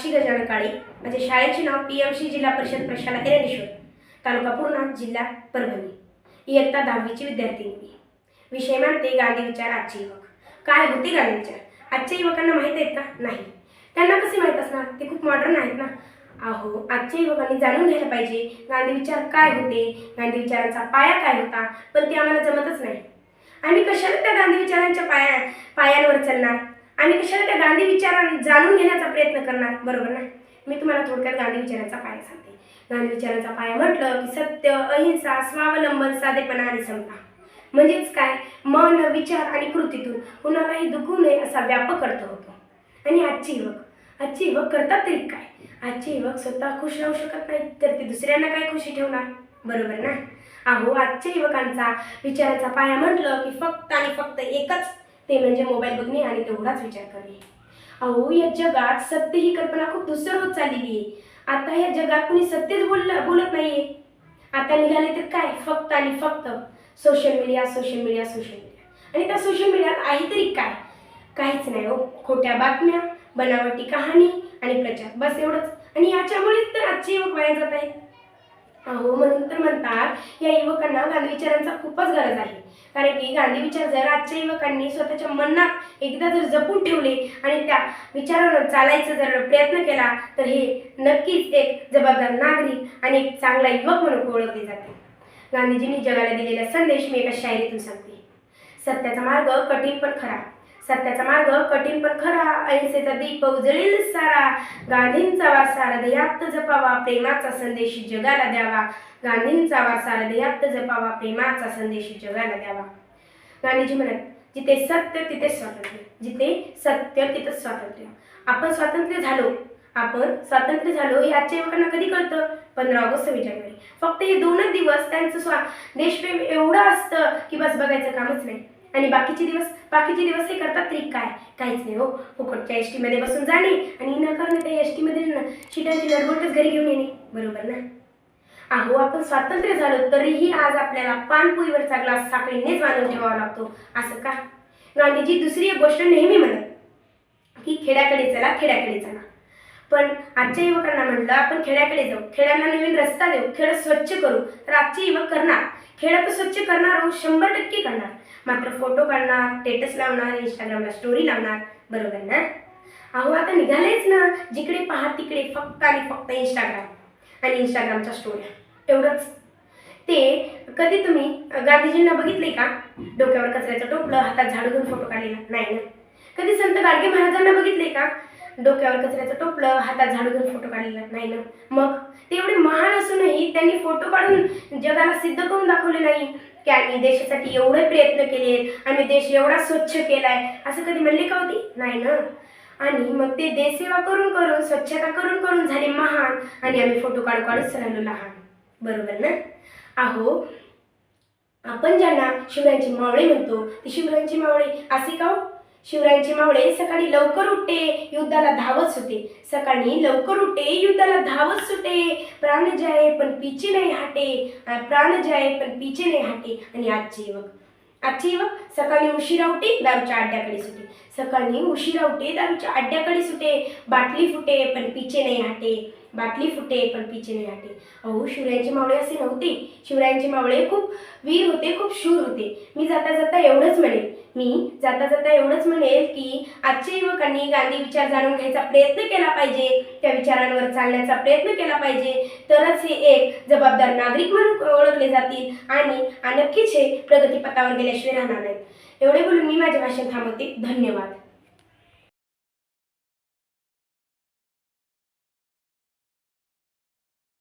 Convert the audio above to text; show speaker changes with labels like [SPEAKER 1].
[SPEAKER 1] साक्षी गजानन काळे माझे शाळेचे नाव P M C जिल्हा परिषद प्रशाला हिरणेश्वर तालुका पूर्णा जिल्हा परभणी. इयत्ता दहावीची विद्यार्थिनी मी. विषय मानते गांधी विचार आजचे युवक. काय होते गांधी विचार? आजच्या युवकांना माहीत आहेत का? नाही. त्यांना कसे माहीत असणार? ते खूप मॉडर्न आहेत ना? अहो आजच्या युवकांनी जाणून घ्यायला पाहिजे गांधी विचार काय होते? गांधी विचारांचा पाया काय होता? पण ते आम्हाला जमतच नाही. आम्ही कशाला त्या गांधी विचारांच्या पाया पायांवर चालणार? आम्ही कशाला त्या गांधी विचारा जाणून घेण्याचा प्रयत्न करणार? बरोबर ना? मी तुम्हाला थोडक्यात गांधी विचारांचा पाया सांगते. गांधी विचारांचा पाया म्हटलं की सत्य अहिंसा स्वावलंबन साधेपणा आणि समता. म्हणजेच काय? मन विचार आणि कृतीतून कुणालाही दुखू नये असा व्यापक अर्थ होतो. आणि आजची युवक? आजची युवक करतात तरी काय? आजचे युवक स्वतः खुश राहू शकत नाहीत तर ते दुसऱ्यांना काय खुशी ठेवणार? बरोबर ना? अहो आजच्या युवकांचा विचाराचा पाया म्हटलं की फक्त आणि फक्त एकच ते म्हणजे मोबाईल बघणे आणि तेवढाच विचार करणे. अहो या जगात सत्य ही कल्पना खूप दुसर होत चाललेली आहे. आता या जगात कुणी सत्यच बोल बोलत नाहीये. आता निघाले तर काय? फक्त आणि फक्त social media social media social media आणि त्या सोशल मीडियात आहे तरी काय? काहीच नाही हो. खोट्या बातम्या बनावटी कहाणी आणि प्रचार. बस एवढंच. आणि याच्यामुळेच तर आजचे युवक वाया जात आहेत. अहो म्हणून तर म्हणतात या युवकांना गांधी विचारांचा खूपच गरज आहे. कारण की गांधी विचार जर आजच्या युवकांनी स्वतःच्या मनात एकदा जर जपून ठेवले आणि त्या विचारांवर चालायचा जर प्रयत्न केला तर हे नक्कीच एक जबाबदार नागरिक आणि एक चांगला युवक म्हणून ओळखले जाते. गांधीजींनी जगाला दिलेला संदेश मी एका शायरीतून सांगते. सत्याचा मार्ग कठीण पण खरा. सत्याचा मार्ग कठीण पण खरा. अहिंसेचा दीप उजळील सारा. गांधींचा वारसा हृदयात जपावा प्रेमाचा संदेश जगाला द्यावा. गांधींचा वारसा हृदयात जपावा प्रेमाचा संदेश जगाला द्यावा. गांधीजी म्हणत जिथे सत्य तिथे स्वातंत्र्य. जिथे सत्य तिथे स्वातंत्र्य. आपण स्वातंत्र्य झालो. आपण स्वातंत्र्य झालो हे आजच्या युवकांना कधी कळतं? पंधरा ऑगस्ट सव्वीस जानेवारी. फक्त हे दोनच दिवस त्यांचं स्वा देशप्रेम एवढं असतं की बस बघायचं कामच नाही. आणि बाकीचे दिवस बाकीचे दिवस हे करतात तरी काय? काहीच नाही हो. फुकटच्या एस टीमध्ये बसून जाणे आणि न करणं त्या एस टीमध्ये ना शिटांची नडबोटच घरी घेऊन येणे. बरोबर ना? अहो आपण स्वातंत्र्य झालो तरीही आज आपल्याला पानपोईवरचा ग्लास साखळीनेच बांधून ठेवावा लागतो. असं का? गांधीजी दुसरी एक गोष्ट नेहमी म्हणत की खेड्याकडे चला खेड्याकडे चला. पण आजच्या युवकांना म्हटलं आपण खेड्याकडे जाऊ. खेड्यांना नवीन रस्ता देऊ. खेळ स्वच्छ करू. तर आजचे युवक करणार. खेळ तर स्वच्छ करणार हो शंभर टक्के करणार. मात्र फोटो काढणार स्टेटस लावणार इंस्टाग्रामला स्टोरी लावणार बरोबर ना? अहो आता निघालेच ना. जिकडे पहा तिकडे फक्त आणि फक्त इंस्टाग्राम आणि इंस्टाग्रामच्या स्टोऱ्या एवढंच. ते कधी तुम्ही गांधीजींना बघितले का? डोक्यावर कचऱ्याचं टोपलं हातात झाडू घेऊन फोटो काढलेला? नाही ना. कधी संत गाडगे महाराजांना बघितले का? डोक्यावर कचऱ्याचं टोपलं हातात झाडू घेऊन फोटो काढलेला? नाही ना. मग ते एवढे महान असूनही त्यांनी फोटो काढून जगाला सिद्ध करून दाखवले नाही. की आम्ही देशासाठी एवढे प्रयत्न केले आम्ही देश एवढा स्वच्छ केलाय असं कधी म्हणले का होती? नाही ना. आणि मग ते देशसेवा करून करून स्वच्छता करून करून झाले महान आणि आम्ही फोटो काढू काढूच राहिलो लहान. बरोबर ना? अहो आपण ज्यांना शिवरायांची मावळे म्हणतो ती शिवरायांची मावळे असे का हो? शिवरायांची मावळे सकाळी लवकर उठते युद्धाला धावत सुटे. सकाळी लवकर उठे युद्धाला धावत सुटे. प्राण जाये पण पिचे नाही हाटे. अं, प्राण जाये पण पिचे नाही हाटे. आणि आजचे युवक. आजचे युवक सकाळी उशिरा उठे दारूच्या अड्ड्याकडे सुटे. सकाळी उशिरा उठे दारूच्या अड्ड्याकडे सुटे. बाटली फुटे पण पिचे नाही हाटे. बाटली फुटे पण पिचे नाही हाटे. अहो शिवरायांचे मावळे असे नव्हते. शिवरायांचे मावळे खूप वीर होते खूप शूर होते. मी जाता जाता एवढंच म्हणेन. मी जाता जाता एवढंच म्हणेल की आजच्या युवकांनी गांधी विचार जाणून घ्यायचा प्रयत्न केला पाहिजे त्या विचारांवर चालण्याचा प्रयत्न केला पाहिजे. तरच हे एक जबाबदार नागरिक म्हणून ओळखले जातील आणि नक्कीच हे प्रगतीपथावर गेल्याशिवाय राहणार नाहीत. एवढे बोलून मी माझे भाषण थांबवते. धन्यवाद.